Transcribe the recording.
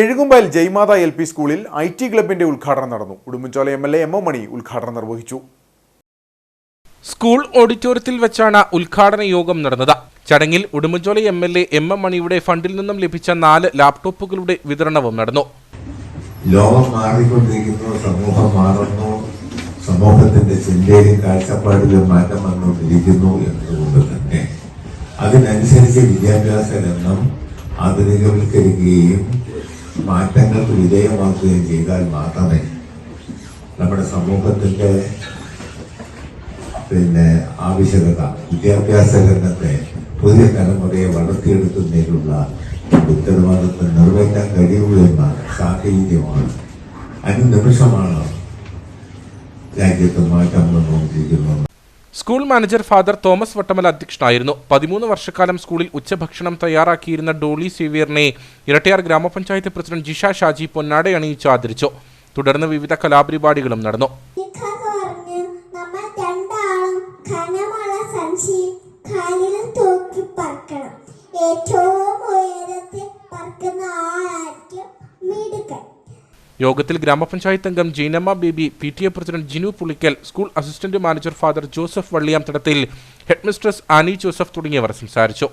എഴുകുമ്പൽ Jaimatha L P സ്കൂളിൽ I T ക്ലബിന്റെ ഉദ്ഘാടനം നടന്നു. Udumbanchola M L A M M Mani ഉദ്ഘാടനം നിർവഹിച്ചു. സ്കൂൾ ഓഡിറ്റോറിയത്തിൽ വെച്ചാണ് ഉദ്ഘാടന യോഗം നടന്നത്. ചടങ്ങിൽ Udumbanchola M L A M M മണിയുടെ ഫണ്ടിൽ നിന്നും ലഭിച്ച നാല് ലാപ്ടോപ്പുകളുടെ വിതരണവും നടന്നു. ലോകം മാറിക്കൊണ്ടിരിക്കുന്നു സമൂഹം മാറുന്നു. സമൂഹത്തിന്റെ ചിന്തയിലും കാഴ്ചപ്പാടിലും മാറ്റം വന്നുകൊണ്ടിരിക്കുന്നു എന്നതുകൊണ്ട് തന്നെ. അതിനനുസരിച്ച് വിദ്യാഭ്യാസ രംഗം ആധുനികവൽക്കരിക്കുകയും മാറ്റങ്ങൾക്ക് വിധേയമാക്കുകയും ചെയ്താൽ മാത്രമേ നമ്മുടെ സമൂഹത്തിന്റെ പിന്നെ ആവശ്യകത വിദ്യാഭ്യാസ രംഗത്തെ പുതിയ തലമുറയെ വളർത്തിയെടുക്കുന്നതിനുള്ള ഉത്തരവാദിത്വം നിറവേറ്റാൻ കഴിയുള്ളൂ എന്ന സാഹചര്യമാണ്. അനുനിമിഷമാണ് രാജ്യത്ത് മാറ്റം വന്നുകൊണ്ടിരിക്കുന്നത്. School manager father Thomas Vattamala അധ്യക്ഷനായിരുന്നു. പതിമൂന്ന് വർഷക്കാലം സ്കൂളിൽ ഉച്ചഭക്ഷണം തയ്യാറാക്കിയിരുന്ന ഡോളി സിവിയറിനെ ഇരട്ടയാർ ഗ്രാമപഞ്ചായത്ത് പ്രസിഡന്റ് ജിഷ ഷാജി പൊന്നാടെ അണിയിച്ച് ആദരിച്ചു. തുടർന്ന് വിവിധ കലാപരിപാടികളും നടന്നു. ഏറ്റവും യോഗത്തിൽ ഗ്രാമപഞ്ചായത്ത് അംഗം Jeenamma Baby P T A president Jinu Pulickal school assistant manager father Joseph Valliyamthadathil headmistress Annie Joseph തുടങ്ങിയവർ സംസാരിച്ചു.